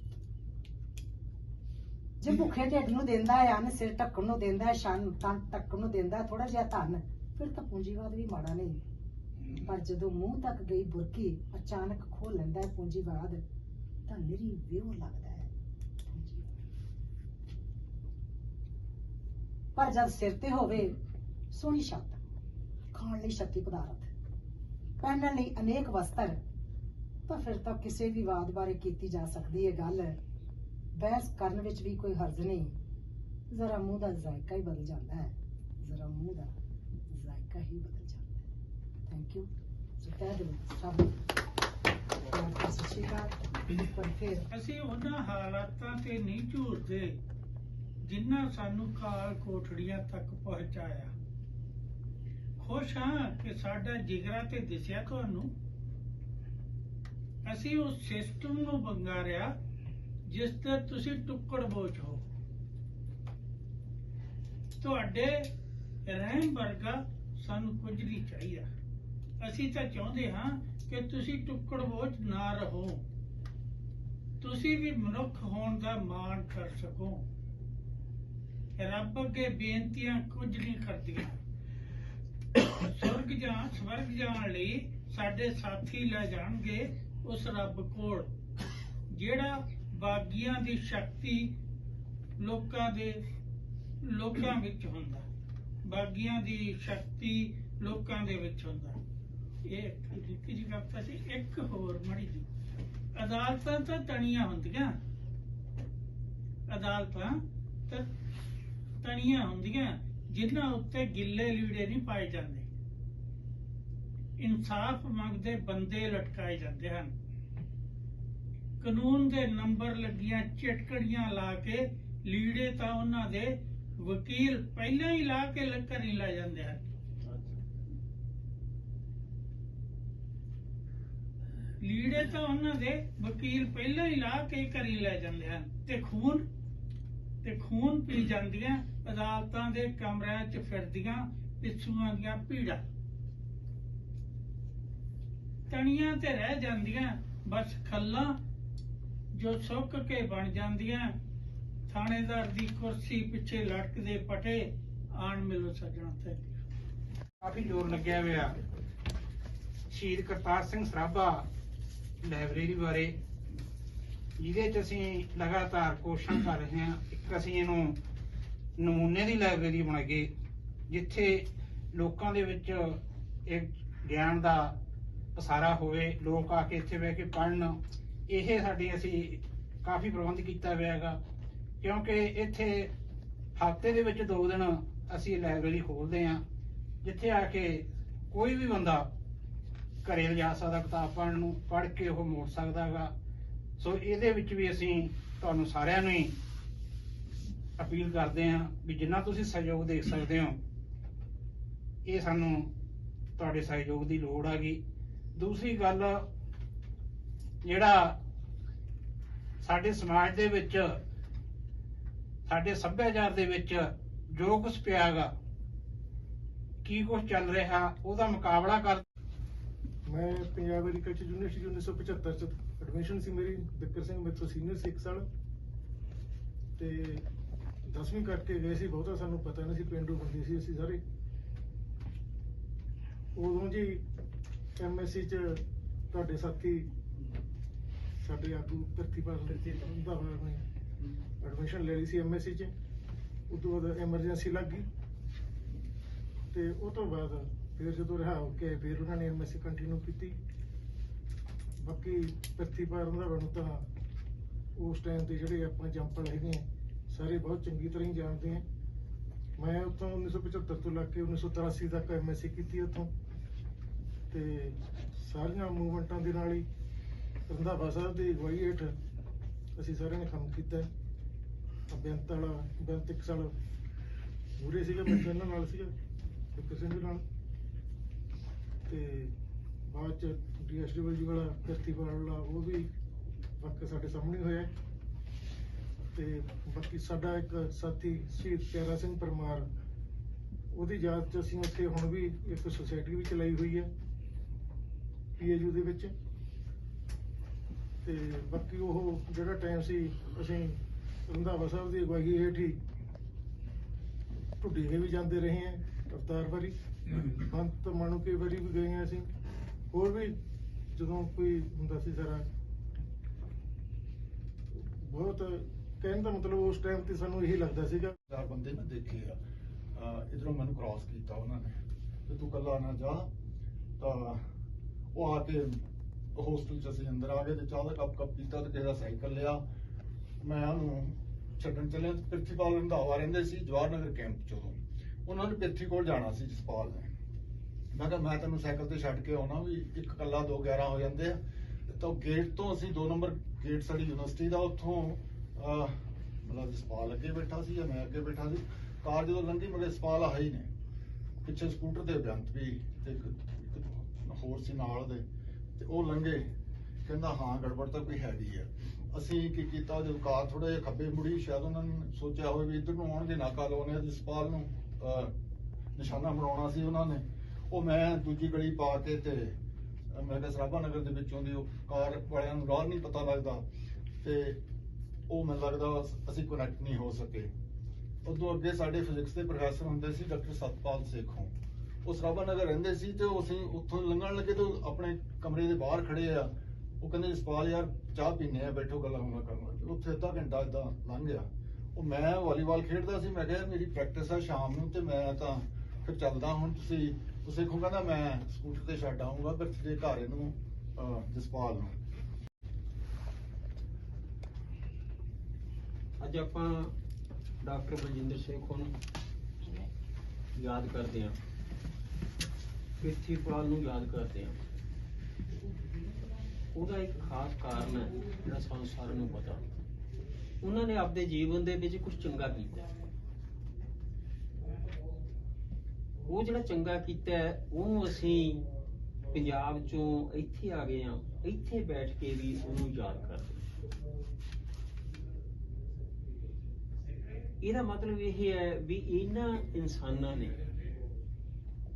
ਜੇ ਭੁੱਖੇ ਢਿੱਡ ਨੂੰ ਦਿੰਦਾ ਹੈ ਅੰਨ, ਸਿਰ ਢੱਕਣ ਨੂੰ ਦਿੰਦਾ ਹੈ ਛੰਨ, ਤਨ ਢੱਕਣ ਨੂੰ ਦਿੰਦਾ ਥੋੜਾ ਜਿਹਾ ਧਨ, ਫਿਰ ਤਾਂ ਪੂੰਜੀਵਾਦ ਵੀ ਮਾੜਾ ਨਹੀਂ। ਪਰ ਜਦੋਂ ਮੂੰਹ ਤੱਕ ਗਈ ਬੁਰਕੀ, ਅਚਾਨਕ ਖੋਲ ਲੈਂਦਾ ਹੈ ਪੂੰਜੀਵਾਦ, ਤਾਂ ਨਿਰੀ ਵਿਉ ਲੱਗਦਾ ਹੈ। ਪਰ ਜਦ ਸਿਰ ਤੇ ਹੋਵੇ, ਸੋਹਣੀ ਛੱਤ, ਖਾਣ ਲਈ ਸ਼ਕਤੀ ਪਦਾਰਥ, ਪਹਿਨਣ ਲਈ ਅਨੇਕ ਵਸਤਰ, ਤਾਂ ਫਿਰ ਤਾਂ ਕਿਸੇ ਵੀ ਵਾਦ ਬਾਰੇ ਕੀਤੀ ਜਾ ਸਕਦੀ ਹੈ ਗੱਲ। ਬਹਿਸ ਕਰਨ ਵਿੱਚ ਵੀ ਕੋਈ ਹਰਜ਼ ਨਹੀਂ। ਜ਼ਰਾ ਮੂੰਹ ਦਾ ਜ਼ਾਇਕਾ ਹੀ ਬਦਲ ਜਾਂਦਾ ਹੈ। ਜ਼ਰਾ ਮੂੰਹ ਦਾ ਜ਼ਾਇਕਾ ਹੀ ਬਦਲ ਥੈਂਕ ਯੂ ਸੋ ਕਹਿ ਦਿਓ ਸਭ ਸਤਿ ਸ਼੍ਰੀ ਅਕਾਲ ਪਰ ਫਿਰ ਅਸੀਂ ਉਹਨਾਂ ਹਾਲਾਤਾਂ ਤੇ ਨਹੀਂ ਝੂਰਦੇ ਜਿਨ੍ਹਾਂ ਸਾਨੂੰ ਕਾਲ ਕੋਠੜੀਆਂ ਤੱਕ ਪਹੁੰਚਾਇਆ। ਖੁਸ਼ ਹਾਂ ਕਿ ਸਾਡਾ ਜਿਗਰਾ ਤੇ ਦਿਸਿਆ ਤੁਹਾਨੂੰ। ਅਸੀਂ ਉਸ ਸਿਸਟਮ ਨੂੰ ਬੰਗਾਰਿਆ ਜਿਸ ਤੇ ਤੁਸੀਂ ਟੁੱਕੜ ਬੋਝ ਹੋ। ਤੁਹਾਡੇ ਰਹਿਮ ਵਰਗਾ ਸਾਨੂੰ ਕੁਝ ਨਹੀਂ ਚਾਹੀਦਾ। ਅਸੀਂ ਤਾਂ ਚਾਹੁੰਦੇ ਹਾਂ ਕਿ ਤੁਸੀਂ ਟੁੱਕੜ ਬੋਝ ਨਾ ਰਹੋ। ਤੁਸੀਂ ਵੀ ਮਨੁੱਖ ਹੋਣ ਦਾ ਮਾਣ ਕਰ ਸਕੋ। ਰੱਬ ਅੱਗੇ ਬੇਨਤੀਆਂ ਕੁਝ ਨਹੀਂ ਕਰਦੀਆਂ। ਸਵਰਗ ਜਾਂ ਸਵਰਗ ਜਾਣ ਲਈ ਸਾਡੇ ਸਾਥੀ ਲੈ ਜਾਣਗੇ ਉਸ ਰੱਬ ਕੋਲ, ਜਿਹੜਾ ਬਾਗੀਆਂ ਦੀ ਸ਼ਕਤੀ ਲੋਕਾਂ ਦੇ, ਲੋਕਾਂ ਵਿੱਚ ਹੁੰਦਾ। ਬਾਗੀਆਂ ਦੀ ਸ਼ਕਤੀ ਲੋਕਾਂ ਦੇ ਵਿੱਚ ਹੁੰਦਾ। ਇਹ ਨਿੱਕੀ ਜਿਹੀ ਗੱਲ ਸੀ ਇੱਕ ਹੋਰ ਮੜੀ ਜੀ। ਅਦਾਲਤਾਂ ਤਾਂ ਤਣੀਆਂ ਹੁੰਦੀਆਂ। ਅਦਾਲਤਾਂ ਤਾਂ ਤਣੀਆਂ ਹੁੰਦੀਆਂ, ਜਿਨ੍ਹਾਂ ਉੱਤੇ ਗਿੱਲੇ ਲੀੜੇ ਨਹੀਂ ਪਾਏ ਜਾਂਦੇ। ਇਨਸਾਫ ਮੰਗਦੇ ਬੰਦੇ ਲਟਕਾਏ ਜਾਂਦੇ ਹਨ। ਕਾਨੂੰਨ ਦੇ ਨੰਬਰ ਲੱਗੀਆਂ ਚਟਕੜੀਆਂ ਲਾ ਕੇ ਲੀੜੇ ਤਾਂ ਉਹਨਾਂ ਦੇ ਵਕੀਲ ਪਹਿਲਾਂ ਹੀ ਲਾ ਕੇ ਲੱਕਰ ਹੀ ਲੈ ਜਾਂਦੇ ਹਨ। ਲੀੜੇ ਤਾਂ ਉਹਨਾਂ ਦੇ ਵਕੀਲ ਪਹਿਲਾਂ ਹੀ ਲਾ ਕੇ ਘਰੀ ਲੈ ਜਾਂਦੇ ਹਨ ਤੇ ਖੂਨ ਤੇ ਖੂਨ ਪੀ ਜਾਂਦੀਆਂ, ਅਦਾਲਤਾਂ ਦੇ ਕਮਰਿਆਂ 'ਚ ਫਿਰਦੀਆਂ, ਪਿੱਛੂਆਂ ਦੀਆਂ ਭੀੜਾਂ। ਤਣੀਆਂ ਤੇ ਰਹਿ ਜਾਂਦੀਆਂ, ਬਸ ਖੱਲਾਂ ਜੋ ਸੁੱਕ ਕੇ ਬਣ ਜਾਂਦੀਆਂ। ਥਾਣੇਦਾਰ ਦੀ ਕੁਰਸੀ ਪਿੱਛੇ ਲਟਕਦੇ ਪਟੇ ਆਣ ਮਿਲੋ ਸੱਜਣਾ ਤੇ। ਕਾਫੀ ਜ਼ੋਰ ਲੱਗਿਆ ਹੋਇਆ। ਸ਼ਹੀਦ ਕਰਤਾਰ ਸਿੰਘ ਸਰਾਭਾ ਲਾਇਬ੍ਰੇਰੀ ਬਾਰੇ, ਜਿਹਦੇ ਚ ਅਸੀਂ ਲਗਾਤਾਰ ਕੋਸ਼ਿਸ਼ ਕਰ ਰਹੇ ਹਾਂ, ਇੱਕ ਅਸੀਂ ਇਹਨੂੰ ਨਮੂਨੇ ਦੀ ਲਾਇਬ੍ਰੇਰੀ ਬਣਾਈਏ ਜਿੱਥੇ ਲੋਕਾਂ ਦੇ ਵਿੱਚ ਇੱਕ ਗਿਆਨ ਦਾ ਪਸਾਰਾ ਹੋਵੇ, ਲੋਕ ਆ ਕੇ ਇੱਥੇ ਬਹਿ ਕੇ ਪੜ੍ਹਨ, ਇਹ ਸਾਡੇ ਅਸੀਂ ਕਾਫੀ ਪ੍ਰਬੰਧ ਕੀਤਾ ਹੋਇਆ ਹੈਗਾ। ਕਿਉਂਕਿ ਇੱਥੇ ਹਫ਼ਤੇ ਦੇ ਵਿੱਚ ਦੋ ਦਿਨ ਅਸੀਂ ਲਾਇਬ੍ਰੇਰੀ ਖੋਲਦੇ ਹਾਂ, ਜਿੱਥੇ ਆ ਕੇ ਕੋਈ ਵੀ ਬੰਦਾ ਘਰੇ ਲਿਜਾ ਸਕਦਾ, ਕਿਤਾਬ ਪੜ੍ਹਨ ਨੂੰ, ਪੜ੍ਹ ਕੇ ਉਹ ਮੋੜ ਸਕਦਾ ਹੈਗਾ। ਸੋ ਇਹਦੇ ਵਿੱਚ ਵੀ ਅਸੀਂ ਤੁਹਾਨੂੰ ਸਾਰਿਆਂ ਨੂੰ ਹੀ ਅਪੀਲ ਕਰਦੇ ਹਾਂ ਵੀ ਜਿੰਨਾ ਤੁਸੀਂ ਸਹਿਯੋਗ ਦੇ ਸਕਦੇ ਹੋ, ਇਹ ਸਾਨੂੰ ਤੁਹਾਡੇ ਸਹਿਯੋਗ ਦੀ ਲੋੜ ਆ ਗਈ ਦੂਸਰੀ ਗੱਲ, ਜਿਹੜਾ ਸਾਡੇ ਸਮਾਜ ਦੇ ਵਿੱਚ, ਸਾਡੇ ਸੱਭਿਆਚਾਰ ਦੇ ਵਿੱਚ ਜੋ ਕੁਝ ਪਿਆ ਹੈਗਾ, ਕੀ ਕੁਝ ਚੱਲ ਰਿਹਾ, ਉਹਦਾ ਮੁਕਾਬਲਾ ਕਰ ਮੈਂ ਪੰਜਾਬ ਐਗਰੀਕਲਚਰ ਯੂਨੀਵਰਸਿਟੀ 1975 ਚ ਐਡਮਿਸ਼ਨ ਸੀ ਮੇਰੀ ਦਿੱਕਰ ਸਿੰਘ ਮੇਰੇ ਤੋਂ ਸੀਨੀਅਰ ਸੀ ਇੱਕ ਸਾਲ। ਤੇ 10ਵੀਂ ਕਰਕੇ ਗਏ ਸੀ, ਬਹੁਤਾ ਸਾਨੂੰ ਪਤਾ ਨਹੀਂ ਸੀ, ਪਿੰਡੂ ਬੰਦੇ ਸੀ ਅਸੀਂ ਸਾਰੇ। ਉਦੋਂ ਜੀ ਐਮਐਸਸੀ ਚ ਤੁਹਾਡੇ ਸਾਥੀ, ਸਾਡੇ ਆਗੂ ਪ੍ਰਤੀਪਾਲ ਦਾ ਹੋਇਆ ਮੈਂ ਐਡਮਿਸ਼ਨ ਲੈ ਲਈ ਸੀ ਐਮਐਸਸੀ ਚ। ਉਸ ਤੋਂ ਬਾਅਦ ਐਮਰਜੈਂਸੀ ਲੱਗ ਗਈ। ਤੇ ਉਹ ਤੋਂ ਬਾਅਦ ਫਿਰ ਜਦੋਂ ਰਿਹਾ ਹੋ ਕੇ ਫਿਰ ਉਹਨਾਂ ਨੇ ਐਮਐਸਸੀ ਕੰਟੀਨਿਊ ਕੀਤੀ। ਬਾਕੀ ਪ੍ਰਤੀਪਾਲ ਰੰਧਾਵਾ ਨੂੰ ਤਾਂ ਉਸ ਟਾਈਮ ਦੇ ਜਿਹੜੇ ਆਪਾਂ ਜੰਪਲ ਹੈਗੇ ਆ, ਸਾਰੇ ਬਹੁਤ ਚੰਗੀ ਤਰ੍ਹਾਂ ਹੀ ਜਾਣਦੇ ਆ। ਮੈਂ ਉੱਥੋਂ 1975 ਤੋਂ ਲੱਗ ਕੇ 1983 ਤੱਕ ਐਮਐਸਸੀ ਕੀਤੀ ਉੱਥੋਂ। ਤੇ ਸਾਰੀਆਂ ਮੂਵਮੈਂਟਾਂ ਦੇ ਨਾਲ ਹੀ ਰੰਧਾਵਾ ਸਾਹਿਬ ਦੀ ਅਗਵਾਈ ਹੇਠ ਅਸੀਂ ਸਾਰਿਆਂ ਨੇ ਕੰਮ ਕੀਤਾ। ਬੇਅੰਤ ਵਾਲਾ ਬੇਅੰਤ ਇੱਕ ਸਾਲ ਮੂਰੇ ਸੀਗਾ, ਮੈਂ ਇਹਨਾਂ ਨਾਲ ਸੀਗਾ, ਇੱਕ ਸਿੰਘ ਨਾਲ। ਬਾਅਦ ਚ ਡੀਐਸਡਬਲਯੂ ਵਾਲਾ ਪ੍ਰਿਥੀਪਾਲ ਵਾਲਾ ਉਹ ਵੀ ਵਾਕਿਆ ਸਾਡੇ ਸਾਹਮਣੇ ਹੋਇਆ ਹੈ। ਤੇ ਬਾਕੀ ਸਾਡਾ ਇੱਕ ਸਾਥੀ ਸ਼ਹੀਦ ਪਿਆਰਾ ਸਿੰਘ ਪਰਮਾਰ, ਉਹਦੀ ਯਾਦ ਚ ਅਸੀਂ ਉੱਥੇ ਹੁਣ ਵੀ ਇੱਕ ਸੁਸਾਇਟੀ ਵੀ ਚਲਾਈ ਹੋਈ ਹੈ, ਪੀਏਯੂ ਦੇ ਵਿੱਚ ਤੇ ਬਾਕੀ ਉਹ ਜਿਹੜਾ ਟਾਈਮ ਸੀ, ਅਸੀਂ ਰੰਧਾਵਾ ਸਾਹਿਬ ਦੀ ਅਗਵਾਈ ਹੇਠ ਹੀ ਢੁੱਡੀ ਵੀ ਜਾਂਦੇ ਰਹੇ ਹਾਂ ਅਵਤਾਰ ਵਾਰੀ ਅੰਤ ਮਾਣੂਕੇ ਵਾਰੀ ਵੀ ਗਏ ਅਸੀਂ ਹੋਰ ਵੀ ਜਦੋਂ ਕੋਈ ਹੁੰਦਾ ਸੀ ਸਾਰਾ ਬਹੁਤ ਕਹਿਣ ਦਾ ਮਤਲਬ ਉਸ ਟਾਈਮ ਤੇ ਸਾਨੂੰ ਇਹੀ ਲੱਗਦਾ ਸੀਗਾ। ਚਾਰ ਬੰਦੇ ਮੈਂ ਦੇਖੇ ਆ। ਇਧਰੋਂ ਮੈਨੂੰ ਕ੍ਰਾਸ ਕੀਤਾ ਉਹਨਾਂ ਨੇ। ਤੇ ਤੂੰ ਕੱਲਾ ਨਾ ਜਾ। ਤਾਂ ਉਹ ਆ ਕੇ ਹੋਸਟਲ ਚ ਅਸੀਂ ਅੰਦਰ ਆ ਗਏ ਤੇ ਚਾਹ ਦਾ ਕੱਪ ਕੱਪ ਪੀਤਾ ਤੇ ਕਿਸੇ ਦਾ ਸਾਈਕਲ ਲਿਆ। ਮੈਂ ਉਹਨੂੰ ਛੱਡਣ ਚੱਲਿਆ ਤੇ ਪ੍ਰਿਥੀਪਾਲ ਰੰਧਾਵਾ ਰਹਿੰਦੇ ਸੀ ਜਵਾਹਰ ਨਗਰ ਕੈਂਪ ਚ ਉਹਨਾਂ ਨੇ ਪੇਥੀ ਕੋਲ ਜਾਣਾ ਸੀ ਜਸਪਾਲ ਨੇ। ਮੈਂ ਕਿਹਾ, ਮੈਂ ਤੈਨੂੰ ਸਾਈਕਲ ਤੇ ਛੱਡ ਕੇ ਆਉਣਾ ਵੀ ਇੱਕ ਕੱਲਾ ਦੋ 11 ਹੋ ਜਾਂਦੇ ਆ। ਤਾਂ ਗੇਟ ਤੋਂ ਅਸੀਂ ਦੋ ਨੰਬਰ ਗੇਟ ਸਾਡੀ ਯੂਨੀਵਰਸਿਟੀ ਦਾ ਉੱਥੋਂ ਮਤਲਬ ਜਸਪਾਲ ਅੱਗੇ ਬੈਠਾ ਸੀ ਜਾਂ ਮੈਂ ਅੱਗੇ ਬੈਠਾ ਸੀ। ਕਾਰ ਜਦੋਂ ਲੰਘੀ ਮਗੇ ਜਸਪਾਲ ਹੈ ਹੀ ਨੇ। ਪਿੱਛੇ ਸਕੂਟਰ ਤੇ ਬੇਅੰਤ ਵੀ ਤੇ ਹੋਰ ਸੀ ਨਾਲ ਦੇ। ਤੇ ਉਹ ਲੰਘੇ। ਕਹਿੰਦਾ, ਹਾਂ, ਗੜਬੜ ਤਾਂ ਕੋਈ ਹੈਗੀ ਆ ਅਸੀਂ ਕੀ ਕੀਤਾ, ਜਦੋਂ ਕਾਰ ਥੋੜਾ ਜਿਹਾ ਖੱਬੇ ਮੁੜੀ, ਸ਼ਾਇਦ ਉਹਨਾਂ ਨੇ ਸੋਚਿਆ ਹੋਵੇ ਵੀ ਇੱਧਰ ਨੂੰ ਆਉਣਗੇ, ਨਾਕਾ ਲਾਉਣੇ ਆ ਜਸਪਾਲ ਨੂੰ। ਨਿਸ਼ਾਨਾ ਬਣਾਉਣਾ ਸੀ ਉਹਨਾਂ ਨੇ। ਉਹ ਮੈਂ ਦੂਜੀ ਗਲੀ ਪਾ ਕੇ ਤੇ ਮੈਂ ਕਿਹਾ ਸਰਾਭਾ ਨਗਰ ਦੇ ਵਿੱਚੋਂ ਦੀ ਉਹ ਕਾਰ ਵਾਲਿਆਂ ਨੂੰ ਰਾਹ ਨਹੀਂ ਪਤਾ ਲੱਗਦਾ ਤੇ ਉਹ ਮੈਨੂੰ ਲੱਗਦਾ ਅਸੀਂ ਕਨੈਕਟ ਨਹੀਂ ਹੋ ਸਕੇ। ਉਦੋਂ ਅੱਗੇ ਸਾਡੇ ਫਿਜ਼ਿਕਸ ਦੇ ਪ੍ਰੋਫੈਸਰ ਹੁੰਦੇ ਸੀ ਡਾਕਟਰ ਸਤਪਾਲ ਸੇਖੋਂ। ਉਹ ਸਰਾਭਾ ਨਗਰ ਰਹਿੰਦੇ ਸੀ ਤੇ ਉਹ ਅਸੀਂ ਉੱਥੋਂ ਲੰਘਣ ਲੱਗੇ ਤੇ ਆਪਣੇ ਕਮਰੇ ਦੇ ਬਾਹਰ ਖੜੇ ਆ। ਉਹ ਕਹਿੰਦੇ ਜਸਪਾਲ ਯਾਰ ਚਾਹ ਪੀਨੇ ਆ, ਬੈਠੋ ਗੱਲਾਂ ਹੋਣਾ ਕਰਨ ਲੱਗੇ। ਉੱਥੇ ਅੱਧਾ ਘੰਟਾ ਇਦਾਂ ਲੰਘ ਗਿਆ। ਉਹ ਮੈਂ ਵਾਲੀਬਾਲ ਖੇਡਦਾ ਸੀ, ਮੈਂ ਕਿਹਾ ਮੇਰੀ ਪ੍ਰੈਕਟਿਸ ਆ ਸ਼ਾਮ ਨੂੰ ਤੇ ਮੈਂ ਤਾਂ ਫਿਰ ਚੱਲਦਾ ਹੁਣ ਤੁਸੀਂ ਉਹ ਸੇਖੋਂ ਕਹਿੰਦਾ ਮੈਂ ਸਕੂਟਰ ਤੇ ਛੱਡ ਆਉਂਗਾ ਫਿਰ ਤੇਰੇ ਘਰ ਇਹਨੂੰ ਜਸਪਾਲ ਨੂੰ। ਅੱਜ ਆਪਾਂ ਡਾਕਟਰ ਬਲਜਿੰਦਰ ਸਿੰਘ ਨੂੰ ਯਾਦ ਕਰਦੇ ਹਾਂ। ਪ੍ਰਿਥੀਪਾਲ ਨੂੰ ਯਾਦ ਕਰਦੇ ਹਾਂ। ਉਹਦਾ ਇੱਕ ਖਾਸ ਕਾਰਨ ਹੈ ਜਿਹੜਾ ਸਾਨੂੰ ਸਾਰਿਆਂ ਨੂੰ ਪਤਾ। ਉਹਨਾਂ ਨੇ ਆਪਦੇ ਜੀਵਨ ਦੇ ਵਿੱਚ ਕੁਝ ਚੰਗਾ ਕੀਤਾ ਉਹ ਜਿਹੜਾ ਚੰਗਾ ਕੀਤਾ ਉਹਨੂੰ ਅਸੀਂ ਪੰਜਾਬ ਚੋਂ ਇੱਥੇ ਆ ਗਏ ਹਾਂ, ਇੱਥੇ ਬੈਠ ਕੇ ਵੀ ਉਹਨੂੰ ਯਾਦ ਕਰਦੇ ਇਹਦਾ ਮਤਲਬ ਇਹ ਹੈ ਵੀ ਇਹਨਾਂ ਇਨਸਾਨਾਂ ਨੇ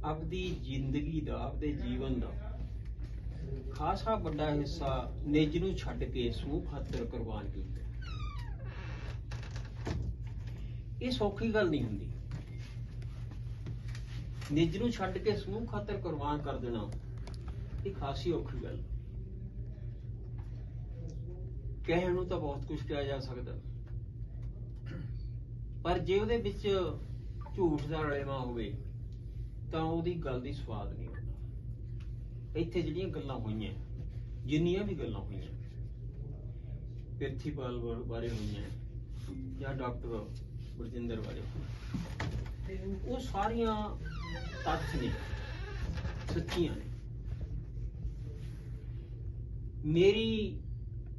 ਆਪਦੀ ਜ਼ਿੰਦਗੀ ਦਾ, ਆਪਦੇ ਜੀਵਨ ਦਾ ਖਾਸਾ ਵੱਡਾ ਹਿੱਸਾ ਨਿੱਜ ਨੂੰ ਛੱਡ ਕੇ ਸਮੂਹ ਖਾਤਰ ਕੁਰਬਾਨ ਕੀਤਾ ਇਹ ਸੌਖੀ ਗੱਲ ਨਹੀਂ ਹੁੰਦੀ। ਨਿੱਜ ਨੂੰ ਛੱਡ ਕੇ ਸਮੂਹ ਖਾਤਰ ਕੁਰਬਾਨ ਕਰ ਦੇਣਾ ਇਹ ਖਾਸੀ ਔਖੀ ਗੱਲ। ਕਹਿਣ ਨੂੰ ਤਾਂ ਬਹੁਤ ਕੁਝ ਕਿਹਾ ਜਾ ਸਕਦਾ। ਪਰ ਜੇ ਉਹਦੇ ਵਿੱਚ ਝੂਠ ਦਾ ਰਲੇਵਾ ਹੋਵੇ, ਤਾਂ ਉਹਦੀ ਗੱਲ ਦੀ ਸਵਾਦ ਨਹੀਂ ਹੁੰਦਾ। ਇੱਥੇ ਜਿਹੜੀਆਂ ਗੱਲਾਂ ਹੋਈਆਂ, ਜਿੰਨੀਆਂ ਵੀ ਗੱਲਾਂ ਹੋਈਆਂ, ਪ੍ਰਿਥੀਪਾਲ ਬਾਰੇ ਹੋਈਆਂ ਜਾਂ ਡਾਕਟਰ ਬਰਜਿੰਦਰ ਬਾਰੇ ਤੇ ਉਹ ਸਾਰੀਆਂ ਤੱਥ ਨੇ, ਸੱਚੀਆਂ ਨੇ। ਮੇਰੀ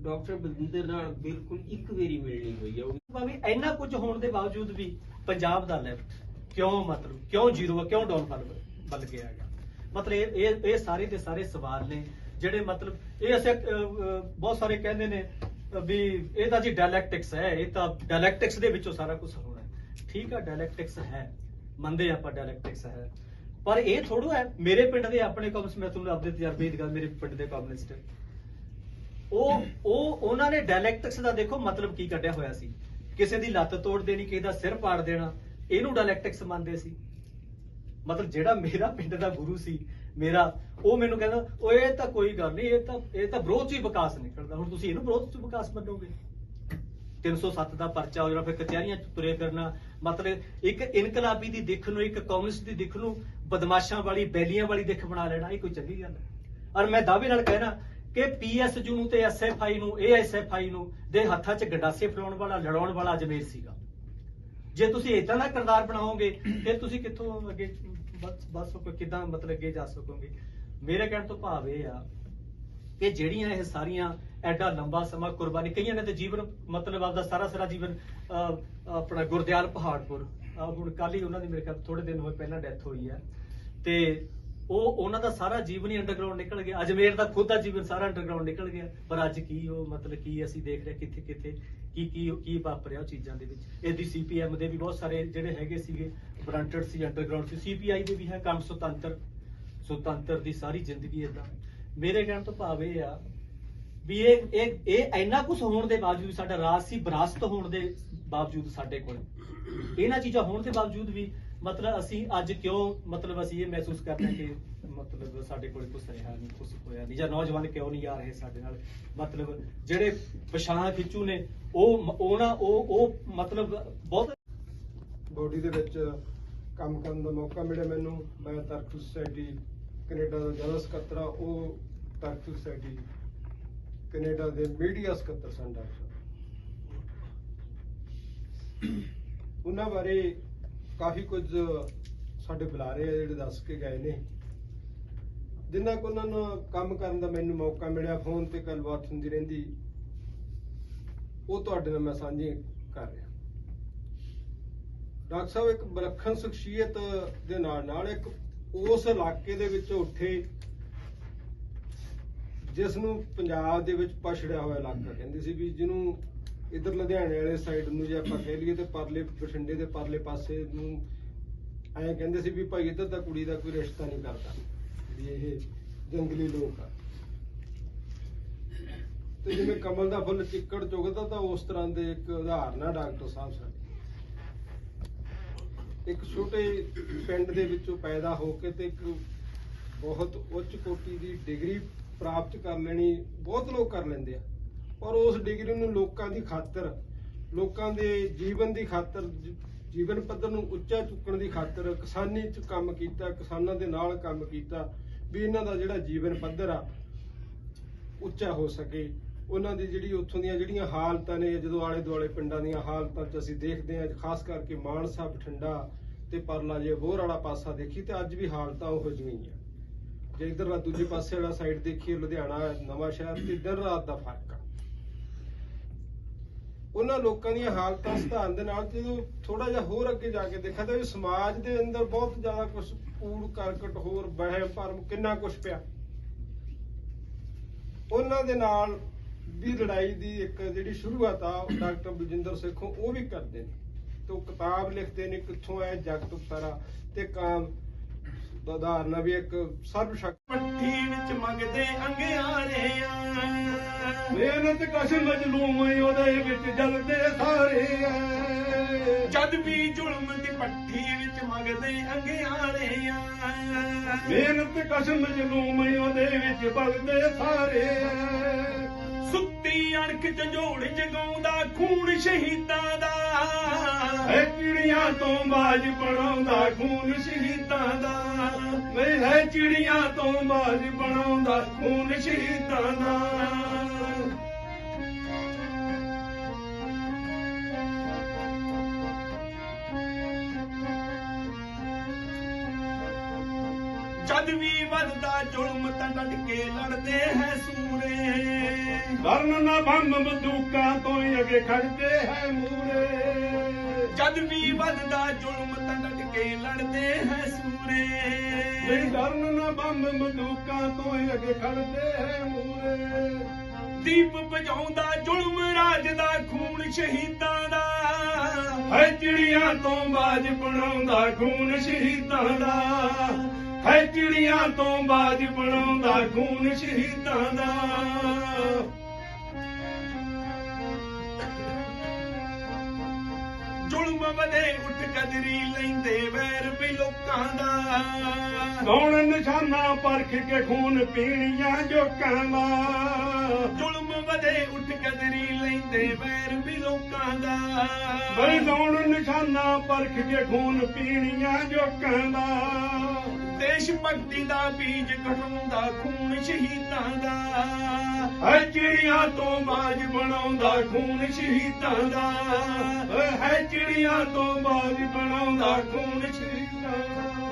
ਡਾਕਟਰ ਬਲਜਿੰਦਰ ਨਾਲ ਬਿਲਕੁਲ ਇੱਕ ਵਾਰੀ ਮਿਲਣੀ ਹੋਈ ਹੈ ਭਾਵੇਂ ਇੰਨਾ ਕੁਝ ਹੋਣ ਦੇ ਬਾਵਜੂਦ ਵੀ ਪੰਜਾਬ ਦਾ ਲੈਫਟ ਕਿਉਂ ਮਤਲਬ, ਕਿਉਂ ਜ਼ੀਰੋ ਆ, ਕਿਉਂ ਡਾਊਨਫਾਲ ਵੱਲ ਗਿਆ ਹੈਗਾ? ਮਤਲਬ ਇਹ ਇਹ ਸਾਰੇ ਦੇ ਸਾਰੇ ਸਵਾਲ ਨੇ, ਜਿਹੜੇ ਮਤਲਬ ਇਹ ਅਸੀਂ ਬਹੁਤ ਸਾਰੇ ਕਹਿੰਦੇ ਨੇ ਵੀ ਇਹ ਤਾਂ ਜੀ ਡਾਇਲੈਕਟਿਕਸ ਹੈ, ਇਹ ਤਾਂ ਡਾਇਲੈਕਟਿਕਸ ਦੇ ਵਿੱਚੋਂ ਸਾਰਾ ਕੁਝ ਹੋਣਾ ਠੀਕ ਆ ਡਾਇਲੈਕਟਿਕਸ ਹੈ, ਮੰਨਦੇ ਆਪਾਂ ਡਾਇਲੈਕਟਿਕਸ ਹੈ। ਪਰ ਇਹ ਥੋੜੂ ਹੈ, ਮੇਰੇ ਪਿੰਡ ਦੇ ਆਪਣੇ ਕਮਿਊਨਿਸਟ ਮੈਂ ਤੁਹਾਨੂੰ ਆਪਦੇ ਤਜਰਬੇ ਦੀ ਗੱਲ, ਮੇਰੇ ਪਿੰਡ ਦੇ ਕਮਿਊਨਿਸਟ ਉਹ ਉਹ, ਉਹਨਾਂ ਨੇ ਡਾਇਲੈਕਟਿਕਸ ਦਾ ਦੇਖੋ ਮਤਲਬ ਕੀ ਕੱਢਿਆ ਹੋਇਆ ਸੀ। ਕਿਸੇ ਦੀ ਲੱਤ ਤੋੜ ਦੇਣੀ, ਕਿਸੇ ਦਾ ਸਿਰ ਪਾੜ ਦੇਣਾ, ਇਹਨੂੰ ਡਾਇਲੈਕਟਿਕਸ ਮੰਨਦੇ ਸੀ। ਮਤਲਬ ਜਿਹੜਾ ਮੇਰਾ ਪਿੰਡ ਦਾ ਗੁਰੂ ਸੀ ਮੇਰਾ, ਉਹ ਮੈਨੂੰ ਕਹਿੰਦਾ ਉਹ ਇਹ ਤਾਂ ਕੋਈ ਗੱਲ ਨਹੀਂ, ਇਹ ਤਾਂ ਇਹ ਤਾਂ ਵਿਰੋਧ 'ਚ ਹੀ ਵਿਕਾਸ ਨਿਕਲਦਾ। ਹੁਣ ਤੁਸੀਂ ਇਹਨੂੰ ਵਿਰੋਧ 'ਚ ਵਿਕਾਸ ਮੰਨੋਗੇ? 307 ਦਾ ਪਰਚਾ ਹੋ ਜਾਣਾ, ਫਿਰ ਕਚਹਿਰੀਆਂ 'ਚ ਤੁਰੇ ਫਿਰਨਾ। ਮਤਲਬ ਇੱਕ ਇਨਕਲਾਬੀ ਦੀ ਦਿੱਖ ਨੂੰ, ਇੱਕ ਕਮਿਊਨਿਸਟ ਦੀ ਦਿੱਖ ਨੂੰ ਬਦਮਾਸ਼ਾਂ ਵਾਲੀ, ਬੈਲੀਆਂ ਵਾਲੀ ਦਿੱਖ ਬਣਾ ਲੈਣਾ, ਇਹ ਕੋਈ ਚੰਗੀ ਗੱਲ ਹੈ। ਔਰ ਮੈਂ ਦਾਅਵੇ ਨਾਲ ਕਹਿਣਾ ਕਿ ਪੀਐਸਯੂ ਨੂੰ ਤੇ ਐਸਐਫਆਈ ਨੂੰ ਏਐਸਐਫਆਈ ਨੂੰ ਦੇ ਹੱਥਾਂ 'ਚ ਗੰਡਾਸੇ ਫਲਾਉਣ ਵਾਲਾ, ਲੜਾਉਣ ਵਾਲਾ ਅਜਮੇਰ ਸੀਗਾ। ਜੇ ਤੁਸੀਂ ਇਦਾਂ ਦਾ ਕਿਰਦਾਰ ਬਣਾਓਗੇ, ਫਿਰ ਤੁਸੀਂ ਕਿੱਥੋਂ ਅੱਗੇ ਬਸ ਬਸ ਕਿਦਾਂ ਮਤਲਬ ਅੱਗੇ ਜਾ ਸਕੋਗੇ। ਮੇਰੇ ਕਹਿਣ ਤੋਂ ਭਾਵ ਇਹ ਆ ਕਿ ਜਿਹੜੀਆਂ ਇਹ ਸਾਰੀਆਂ ਐਡਾ ਲੰਬਾ ਸਮਾਂ ਕੁਰਬਾਨੀ, ਕਈਆਂ ਨੇ ਤੇ ਜੀਵਨ, ਮਤਲਬ ਆਪਦਾ ਸਾਰਾ ਸਾਰਾ ਜੀਵਨ ਆਪਣਾ ਗੁਰਦਿਆਲ ਪਹਾੜਪੁਰ ਹੁਣ ਕੱਲ ਹੀ ਉਹਨਾਂ ਦੀ ਮੇਰੇ ਖਿਆਲ ਥੋੜੇ ਦਿਨ ਹੋਏ ਪਹਿਲਾਂ ਡੈਥ ਹੋਈ ਹੈ। ਤੇ ਉਹ, ਉਹਨਾਂ ਦਾ ਸਾਰਾ ਜੀਵਨ ਹੀ ਅੰਡਰਗਰਾਉਂਡ ਨਿਕਲ ਗਿਆ। ਅਜਮੇਰ ਦਾ ਖੁਦ ਦਾ ਜੀਵਨ ਸਾਰਾ ਅੰਡਰਗਰਾਉਂਡ ਨਿਕਲ ਗਿਆ। ਪਰ ਅੱਜ ਕੀ ਉਹ, ਮਤਲਬ ਕੀ ਅਸੀਂ ਦੇਖ ਰਹੇ ਕਿੱਥੇ ਕਿੱਥੇ ਕੀ ਕੀ ਕੀ ਵਾਪਰਿਆ ਉਹ ਚੀਜ਼ਾਂ ਦੇ ਵਿੱਚ? ਇਹਦੀ ਸੀਪੀਐਮ ਦੇ ਵੀ ਬਹੁਤ ਸਾਰੇ ਜਿਹੜੇ ਹੈਗੇ ਸੀਗੇ ਬ੍ਰਾਂਟਡ ਸੀ ਅੰਡਰਗਰਾਉਂਡ ਸੀ। ਸੀਪੀਆਈ ਦੇ ਵੀ ਹੈ ਕੰਮ ਸੁਤੰਤਰ ਸੁਤੰਤਰ ਦੀ ਸਾਰੀ ਜ਼ਿੰਦਗੀ ਇਦਾਂ ਮੇਰੇ ਕਹਿਣ ਤੋਂ ਭਾਵ ਇਹ ਆ ਵੀ ਇਹ ਇਹ ਇਹ ਇੰਨਾ ਕੁਝ ਹੋਣ ਦੇ ਬਾਵਜੂਦ ਵੀ ਸਾਡਾ ਰਾਜ ਸੀ ਵਿਰਾਸਤ ਹੋਣ ਦੇ ਬਾਵਜੂਦ ਸਾਡੇ ਕੋਲ। ਇਹਨਾਂ ਚੀਜ਼ਾਂ ਹੋਣ ਦੇ ਬਾਵਜੂਦ ਵੀ ਮਤਲਬ ਅਸੀਂ ਅੱਜ ਕਿਉਂ ਮਤਲਬ ਅਸੀਂ ਇਹ ਮਹਿਸੂਸ ਕਰਦੇ ਹਾਂ ਕਿ ਮਤਲਬ ਸਾਡੇ ਕੋਲ ਕੁਝ ਰਿਹਾ ਨਹੀਂ ਕੁਝ ਹੋਇਆ ਨਹੀਂ। ਜਾਂ ਨੌਜਵਾਨ ਕਿਉਂ ਨਹੀਂ ਆ ਰਹੇ ਸਾਡੇ ਨਾਲ? ਮਤਲਬ ਜਿਹੜੇ ਪਛਾਣ ਖਿੱਚੂ ਨੇ, ਉਹ ਉਹਨਾਂ ਉਹ ਉਹ ਮਤਲਬ ਬਹੁਤ ਬੋਡੀ ਦੇ ਵਿੱਚ ਕੰਮ ਕਰਨ ਦਾ ਮੌਕਾ ਮਿਲਿਆ ਮੈਨੂੰ। ਮੈਂ ਤਰਕ ਸੁਸਾਇਟੀ ਕੈਨੇਡਾ ਦਾ ਜਨਰਲ ਸਕੱਤਰ ਆ ਉਹ ਤਰਕ ਸੁਸਾਇਟੀ ਕੈਨੇਡਾ ਦੇ ਮੀਡੀਆ ਸਕੱਤਰ ਸਨ, ਡਾਕਟਰ ਉਹਨਾਂ ਬਾਰੇ ਕਾਫੀ ਕੁਝ ਸਾਡੇ ਬੁਲਾਰੇ ਆ ਜਿਹੜੇ ਦੱਸ ਕੇ ਗਏ ਨੇ। ਜਿੰਨਾ ਕੁ ਉਹਨਾਂ ਨੂੰ ਕੰਮ ਕਰਨ ਦਾ ਮੈਨੂੰ ਮੌਕਾ ਮਿਲਿਆ ਫੋਨ ਤੇ ਗੱਲਬਾਤ ਹੁੰਦੀ ਰਹਿੰਦੀ, ਉਹ ਤੁਹਾਡੇ ਨਾਲ ਮੈਂ ਸਾਂਝੀ ਕਰ ਰਿਹਾ। ਡਾਕਟਰ ਸਾਹਿਬ, ਇੱਕ ਵਿਲੱਖਣ ਸ਼ਖਸੀਅਤ ਦੇ ਨਾਲ ਨਾਲ ਇੱਕ ਉਸ ਇਲਾਕੇ ਦੇ ਵਿੱਚੋਂ ਉੱਠੇ, ਜਿਸ ਨੂੰ ਪੰਜਾਬ ਦੇ ਵਿੱਚ ਪਛੜਿਆ ਹੋਇਆ ਇਲਾਕਾ ਕਹਿੰਦੇ ਸੀ ਵੀ ਜਿਹਨੂੰ ਇਧਰ ਲੁਧਿਆਣੇ ਵਾਲੇ ਸਾਈਡ ਨੂੰ ਜੇ ਆਪਾਂ ਕਹਿ ਲਈਏ ਤੇ ਪਰਲੇ ਬਠਿੰਡੇ ਦੇ ਪਰਲੇ ਪਾਸੇ ਨੂੰ ਐਂ ਕਹਿੰਦੇ ਸੀ ਵੀ ਭਾਈ ਇੱਧਰ ਤਾਂ ਕੁੜੀ ਦਾ ਕੋਈ ਰਿਸ਼ਤਾ ਨਹੀਂ ਕਰਦਾ। ਵੀ ਇਹ ਜੰਗਲੀ ਲੋਕ ਆ। ਤੇ ਜਿਵੇਂ ਕਮਲ ਦਾ ਫੁੱਲ ਚਿੱਕੜ ਚੁਗਦਾ ਤਾਂ ਉਸ ਤਰ੍ਹਾਂ ਦੇ ਇੱਕ ਉਦਾਹਰਨ ਆ ਡਾਕਟਰ ਸਾਹਿਬ ਸਾਡੇ। ਇੱਕ ਛੋਟੇ ਪਿੰਡ ਦੇ ਵਿੱਚੋਂ ਪੈਦਾ ਹੋ ਕੇ ਤੇ ਇੱਕ ਬਹੁਤ ਉੱਚ ਕੋਟੀ ਦੀ ਡਿਗਰੀ ਪ੍ਰਾਪਤ ਕਰ ਲੈਣੀ, ਬਹੁਤ ਲੋਕ ਕਰ ਲੈਂਦੇ ਆ। ਔਰ ਉਸ ਡਿਗਰੀ ਨੂੰ ਲੋਕਾਂ ਦੀ ਖਾਤਰ, ਲੋਕਾਂ ਦੇ ਜੀਵਨ ਦੀ ਖਾਤਰ ਜੀਵਨ ਪੱਧਰ ਨੂੰ ਉੱਚਾ ਚੁੱਕਣ ਦੀ ਖਾਤਰ ਕਿਸਾਨੀ 'ਚ ਕੰਮ ਕੀਤਾ, ਕਿਸਾਨਾਂ ਦੇ ਨਾਲ ਕੰਮ ਕੀਤਾ ਵੀ ਇਹਨਾਂ ਦਾ ਜਿਹੜਾ ਜੀਵਨ ਪੱਧਰ ਆ, ਉੱਚਾ ਹੋ ਸਕੇ। ਉਹਨਾਂ ਦੀ ਜਿਹੜੀ ਉੱਥੋਂ ਦੀਆਂ ਜਿਹੜੀਆਂ ਹਾਲਤਾਂ ਨੇ, ਜਦੋਂ ਆਲੇ ਦੁਆਲੇ ਪਿੰਡਾਂ ਦੀਆਂ ਹਾਲਤਾਂ 'ਚ ਅਸੀਂ ਦੇਖਦੇ ਹਾਂ, ਖਾਸ ਕਰਕੇ ਮਾਨਸਾ, ਬਠਿੰਡਾ ਤੇ ਪਰਲਾ ਜੇ ਬੋਰ ਵਾਲਾ ਪਾਸਾ ਦੇਖੀ ਤੇ ਅੱਜ ਵੀ ਹਾਲਤਾਂ ਉਹੋ ਜਿਹੀਆਂ ਹੀ ਆ। ਜੇ ਇਧਰ ਦੂਜੇ ਪਾਸੇ ਵਾਲਾ ਸਾਈਡ ਦੇਖੀਏ, ਲੁਧਿਆਣਾ ਨਵਾਂ ਸ਼ਹਿਰ ਤੇ ਦਿਨ ਰਾਤ ਦਾ ਫ਼ਰਕ ਆ। ਉਹਨਾਂ ਲੋਕਾਂ ਦੀਆਂ ਹਾਲਤਾਂ ਸੁਧਾਰਨ ਦੇ ਨਾਲ ਜਦੋਂ ਥੋੜਾ ਜਿਹਾ ਹੋਰ ਅੱਗੇ ਜਾ ਕੇ ਦੇਖਿਆ ਤਾਂ ਵੀ ਸਮਾਜ ਦੇ ਅੰਦਰ ਬਹੁਤ ਜ਼ਿਆਦਾ ਕੁਝ ਕੂੜ, ਕਰਕਟ, ਹੋਰ ਵਹਿਮ, ਭਰਮ ਕਿੰਨਾ ਕੁਝ ਪਿਆ। ਉਹਨਾਂ ਦੇ ਨਾਲ ਵੀ ਲੜਾਈ ਦੀ ਇੱਕ ਜਿਹੜੀ ਸ਼ੁਰੂਆਤ ਆ ਡਾਕਟਰ ਬਲਜਿੰਦਰ ਸੇਖੋਂ ਉਹ ਵੀ ਕਰਦੇ ਨੇ। ਤੇ ਕਿਤਾਬ ਲਿਖਦੇ ਨੇ, ਕਿੱਥੋਂ ਆਇਆ ਜਗਤ ਉਤਾਰਾ ਤੇ ਕਾਮ ਦਾ ਉਦਾਹਰਨ ਵੀ ਇੱਕ ਸਰਬ ਸ਼ਕਤੀ ਪੱਠੀ ਵਿੱਚ ਮੰਗਦੇ ਅੰਗਿਆਰੇ ਆ। ਮਿਹਨਤ ਕਸ਼ ਮਜਲੂਮ ਉਹਦੇ ਵਿੱਚ ਜਲਦੇ ਸਾਰੇ ਜਦ ਵੀ ਜ਼ੁਲਮ ਦੀ ਪੱਠੀ ਵਿੱਚ ਮੰਗਦੇ ਅੰਗਿਆਰੇ ਆ। ਮਿਹਨਤ ਕਸ਼ ਮਜਲੂਮ ਉਹਦੇ ਵਿੱਚ ਬਲਦੇ ਸਾਰੇ ਸੁੱਤੀ ਅਣਖ ਝੰਜੋੜ ਜਗਾਉਂਦਾ ਖੂਨ ਸ਼ਹੀਦਾਂ ਦਾ। ਹੈ ਚਿੜੀਆਂ ਤੋਂ ਬਾਜ ਬਣਾਉਂਦਾ, ਖੂਨ ਸ਼ਹੀਦਾਂ ਦਾ। ਵੇ ਹੈ ਚਿੜੀਆਂ ਤੋਂ ਬਾਜ ਬਣਾਉਂਦਾ, ਖੂਨ ਸ਼ਹੀਦਾਂ ਦਾ। ਜਦ ਵੀ ਵੱਧਦਾ ਜ਼ੁਲਮ ਤਾਂ ਡਟ ਕੇ ਲੜਦੇ ਹੈ ਸੂਰੇ। ਵਰਨ ਨਾ ਬੰਮ ਬੰਦੂਕਾਂ ਤੋਂ ਹੀ ਅੱਗੇ ਖੜਦੇ ਹੈ ਮੂਰੇ। ਜਦ ਵੀ ਵੱਧਦਾ ਜ਼ੁਲਮ ਤਾਂ ਡਟ ਕੇ ਲੜਦੇ ਹੈ ਸੂਰੇ। ਨਹੀਂ ਡਰਨ ਨਾ ਬੰਮ ਬੰਦੂਕਾਂ ਤੋਂ ਹੀ ਅੱਗੇ ਖੜਦੇ ਹੈ ਮੂਰੇ। ਦੀਪ ਬੁਝਾਉਂਦਾ ਜ਼ੁਲਮ ਰਾਜ ਦਾ ਖੂਨ ਸ਼ਹੀਦਾਂ ਦਾ। ਹੈ ਚਿੜੀਆਂ ਤੋਂ ਬਾਜ ਬਣਾਉਂਦਾ ਖੂਨ ਸ਼ਹੀਦਾਂ ਦਾ। ਹੈ ਚਿੜੀਆਂ ਤੋਂ ਬਾਜ ਬਣਾਉਂਦਾ, ਖੂਨ ਸ਼ਹੀਦਾਂ ਦਾ। ਜ਼ੁਲਮ ਵਧੇ ਉੱਠ ਕਦਰੀ ਲੈਂਦੇ ਵੈਰ ਵੀ ਲੋਕਾਂ ਦਾ। ਕੌਣ ਨਿਸ਼ਾਨਾ ਪਰਖ ਕੇ ਖੂਨ ਪੀਣੀਆਂ ਜੋਕਾਂ ਦਾ? ਜ਼ੁਲਮ ਵਧੇ ਉੱਠ ਕਦਰੀ ਲੈਂਦੇ ਵੈਰ ਵੀ ਲੋਕਾਂ ਦਾ। ਬਈ ਕੌਣ ਨਿਸ਼ਾਨਾ ਪਰਖ ਕੇ ਖੂਨ ਪੀਣੀਆਂ ਜੋਕਾਂ ਦਾ? ਦੇਸ਼ ਭਗਤੀ ਦਾ ਬੀਜ ਘਟਾਉਂਦਾ ਖੂਨ ਸ਼ਹੀਦਾਂ ਦਾ। ਹੈ ਚਿੜੀਆਂ ਤੋਂ ਬਾਜ ਬਣਾਉਂਦਾ, ਖੂਨ ਸ਼ਹੀਦਾਂ ਦਾ। ਹੈ ਚਿੜੀਆਂ ਤੋਂ ਬਾਜ ਬਣਾਉਂਦਾ, ਖੂਨ ਸ਼ਹੀਦਾਂ ਦਾ।